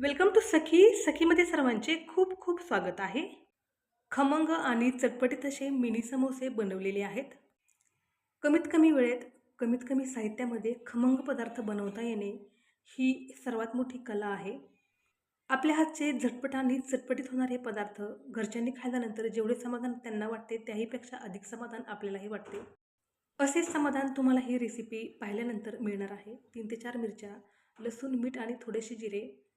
Welcome to सखी. सखीमध्ये सर्वांचे खूप खूप स्वागत आहे. खमंग आणि चटपटीत असे मिनी समोसे बनवलेले आहेत. कमीत कमी वेळेत कमीत कमी साहित्यामध्ये खमंग पदार्थ बनवता येणे ही सर्वात मोठी कला आहे. आपल्या हातचे झटपट आणि चटपटीत होणारे पदार्थ घरच्यांनी खाल्ल्यानंतर जेवढे समाधान त्यांना वाटते त्याहीपेक्षा अधिक समाधान आपल्यालाही वाटते. असेच समाधान तुम्हाला ही रेसिपी पाहिल्यानंतर मिळणार आहे. तीन ते चार मिरच्या लसूण मीठ आणि थोडेसे जिरे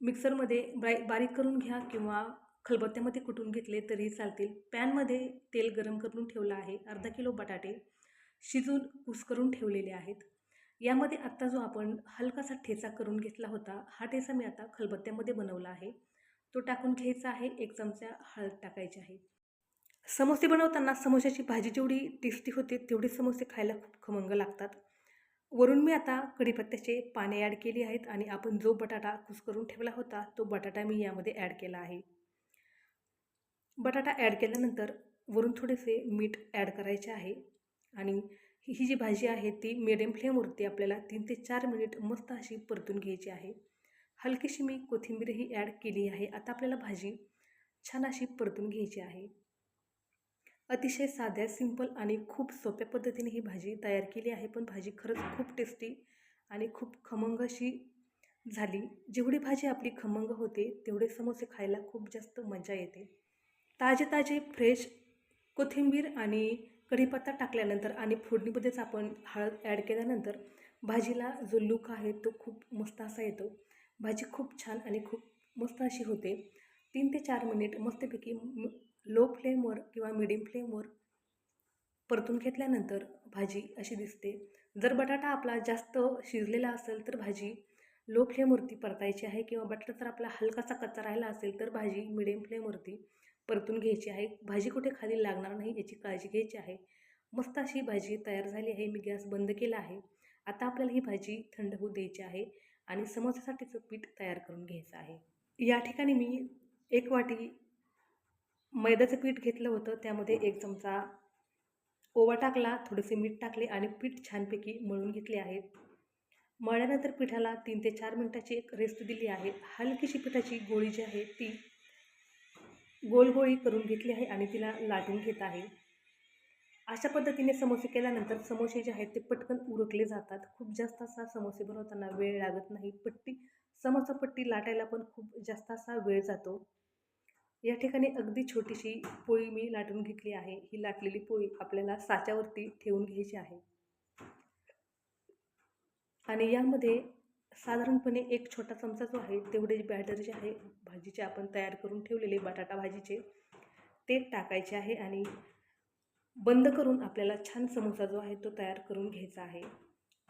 मिक्सरमध्ये बाय बारीक करून घ्या किंवा खलबत्त्यामध्ये कुटून घेतले तरी चालतील. पॅनमध्ये तेल गरम करून ठेवलं आहे. अर्धा किलो बटाटे शिजून कुस्करून ठेवलेले आहेत. यामध्ये आत्ता जो आपण हलकासा ठेचा करून घेतला होता हा ठेचा मी आता खलबत्त्यामध्ये बनवला आहे. तो टाकून घ्यायचा आहे. एक चमचा हळद टाकायची आहे. समोसे बनवताना समोशाची भाजी जेवढी टेस्टी होते तेवढे समोसे खायला खूप खमंग लागतात. वरून मी आता कढीपत्त्याचे पाने ॲड केली आहेत आणि आपण जो बटाटा कुस्करून ठेवला होता तो बटाटा मी यामध्ये ॲड केला आहे. बटाटा ॲड केल्यानंतर वरून थोडेसे मीठ ॲड करायचे आहे आणि ही जी भाजी आहे ती मिडियम फ्लेमवरती आपल्याला तीन ते चार मिनिट मस्त अशी परतून घ्यायची आहे. हलकीशी मी कोथिंबीरही ॲड केली आहे. आता आपल्याला भाजी छान अशी परतून घ्यायची आहे. अतिशय साध्या सिंपल आणि खूप सोप्या पद्धतीने ही भाजी तयार केली आहे. पण भाजी खरंच खूप टेस्टी आणि खूप खमंग अशी झाली. जेवढी भाजी आपली खमंग होते तेवढे समोसे खायला खूप जास्त मजा येते. ताजे ताजे फ्रेश कोथिंबीर आणि कढीपत्ता टाकल्यानंतर आणि फोडणीमध्येच आपण हळद ॲड केल्यानंतर भाजीला जो लुक आहे तो खूप मस्त असा येतो. भाजी खूप छान आणि खूप मस्त अशी होते. तीन ते चार मिनिट मस्तपैकी लो फ्लेमवर किंवा मिडियम फ्लेमवर परतून घेतल्यानंतर भाजी अशी दिसते. जर बटाटा आपला जास्त शिजलेला असेल तर भाजी लो फ्लेमवरती परतायची आहे किंवा बटाटा जर आपला हलकासा कच्चा राहिला असेल तर भाजी मिडियम फ्लेमवरती परतून घ्यायची आहे. भाजी कुठे खाली लागणार नाही याची काळजी घ्यायची आहे. मस्त अशी भाजी तयार झाली आहे. मी गॅस बंद केला आहे. आता आपल्याला ही भाजी थंड होऊ द्यायची आहे आणि समोसासाठीचं पीठ तयार करून घ्यायचं आहे. या ठिकाणी मी एक वाटी मैद्याचं पीठ घेतलं होतं त्यामध्ये एक चमचा ओवा टाकला थोडेसे मीठ टाकले आणि पीठ छानपैकी मळून घेतले आहेत मळल्यानंतर पिठाला तीन ते चार मिनटाची एक रेस्ट दिली आहे. हलकीशी पिठाची गोळी जी आहे ती गोल गोळी करून घेतली आहे आणि तिला लाटून घेत आहे. अशा पद्धतीने समोसे केल्यानंतर समोसे जे आहेत ते पटकन उरकले जातात. खूप जास्त असा समोसे बनवताना वेळ लागत नाही. पट्टी समोसा पट्टी लाटायला पण खूप जास्त असा वेळ जातो. या ठिकाणी अगदी छोटीशी पोळी मी लाटून घेतली आहे. ही लाटलेली पोळी आपल्याला साच्यावरती ठेवून घ्यायची आहे. आणि यामध्ये साधारणपणे एक छोटा चमचा जो आहे तेवढे बॅटर जे आहे भाजीचे आपण तयार करून ठेवलेले बटाटा भाजीचे ते टाकायचे आहे आणि बंद करून आपल्याला छान समोसा जो आहे तो तयार करून घ्यायचा आहे.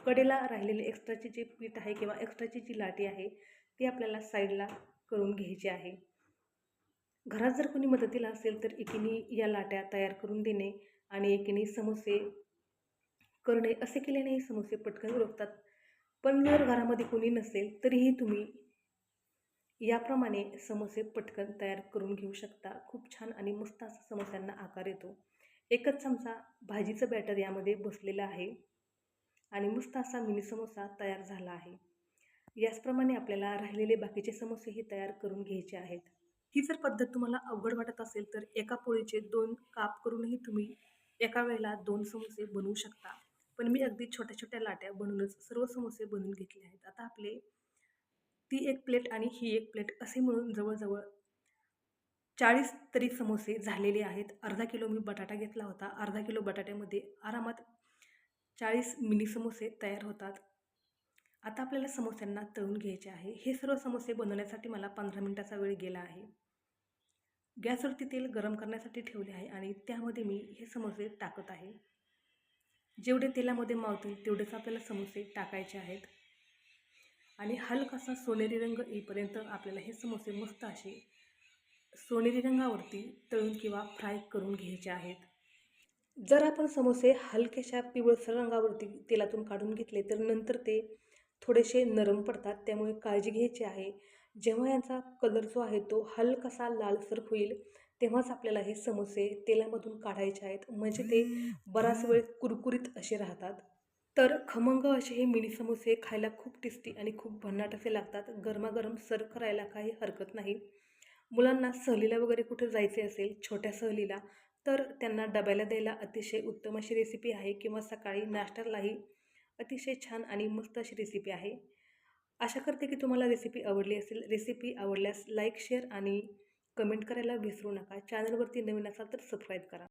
कडेला राहिलेले एक्स्ट्राची जे पीठ आहे किंवा एक्स्ट्राची जी लाटी आहे ती आपल्याला साईडला करून घ्यायची आहे. घरात जर कोणी मदतीला असेल तर एकीने या लाट्या तयार करून देणे आणि एकीने समोसे करणे असे केल्याने समोसे पटकन उरकतात. पण जर घरामध्ये कोणी नसेल तरीही तुम्ही याप्रमाणे समोसे पटकन तयार करून घेऊ शकता. खूप छान आणि मस्त असा समोस्यांना आकार येतो. एकच चमचा भाजीचं बॅटर यामध्ये बसलेलं आहे आणि मस्त असा मिनी समोसा तयार झाला आहे. याचप्रमाणे आपल्याला राहिलेले बाकीचे समोसेही तयार करून घ्यायचे आहेत. ही जर पद्धत तुम्हाला अवघड वाटत असेल तर एका पोळीचे दोन काप करूनही तुम्ही एका वेळेला दोन समोसे बनवू शकता. पण मी अगदी छोट्या छोट्या लाट्या बनवूनच सर्व समोसे बनवून घेतले आहेत. आता आपले ती एक प्लेट आणि ही एक प्लेट असे मिळून जवळजवळ चाळीस तरी समोसे झालेले आहेत. अर्धा किलो मी बटाटा घेतला होता. अर्धा किलो बटाट्यामध्ये आरामात चाळीस मिनी समोसे तयार होतात. आता आपल्याला समोस्यांना तळून घ्यायचे आहे. हे सर्व समोसे बनवण्यासाठी मला पंधरा मिनटाचा वेळ गेला आहे. गॅसवरती तेल गरम करण्यासाठी ठेवले आहे आणि त्यामध्ये मी हे समोसे टाकत आहे. जेवढे तेलामध्ये मावतील तेवढेच आपल्याला समोसे टाकायचे आहेत. आणि हलकासा सोनेरी रंग येईपर्यंत आपल्याला हे समोसे मस्त असे सोनेरी रंगावरती तळून किंवा फ्राय करून घ्यायचे आहेत. जर आपण समोसे हलक्याशा पिवळसर रंगावरती तेलातून काढून घेतले तर नंतर ते थोडेसे नरम पडतात. त्यामुळे काळजी घ्यायची आहे. जेव्हा यांचा कलर जो आहे तो हलकासा लालसर होईल तेव्हाच आपल्याला हे समोसे तेलामधून काढायचे आहेत. म्हणजे ते बराच वेळ कुरकुरीत असे राहतात. तर खमंग असे हे मिनी समोसे खायला खूप टेस्टी आणि खूप भन्नाट असे लागतात. गरमागरम सर्व करायला काही हरकत नाही. मुलांना सहलीला वगैरे कुठे जायचे असेल छोट्या सहलीला तर त्यांना डब्याला द्यायला अतिशय उत्तम अशी रेसिपी आहे किंवा सकाळी नाश्त्यालाही अतिशय छान आणि मस्त अशी रेसिपी आहे. आशा करते की तुम्हाला रेसिपी आवडली असेल. रेसिपी आवडल्यास लाईक शेअर आणि कमेंट करायला विसरू नका. चॅनलवरती नवीन असाल तर सबस्क्राईब करा.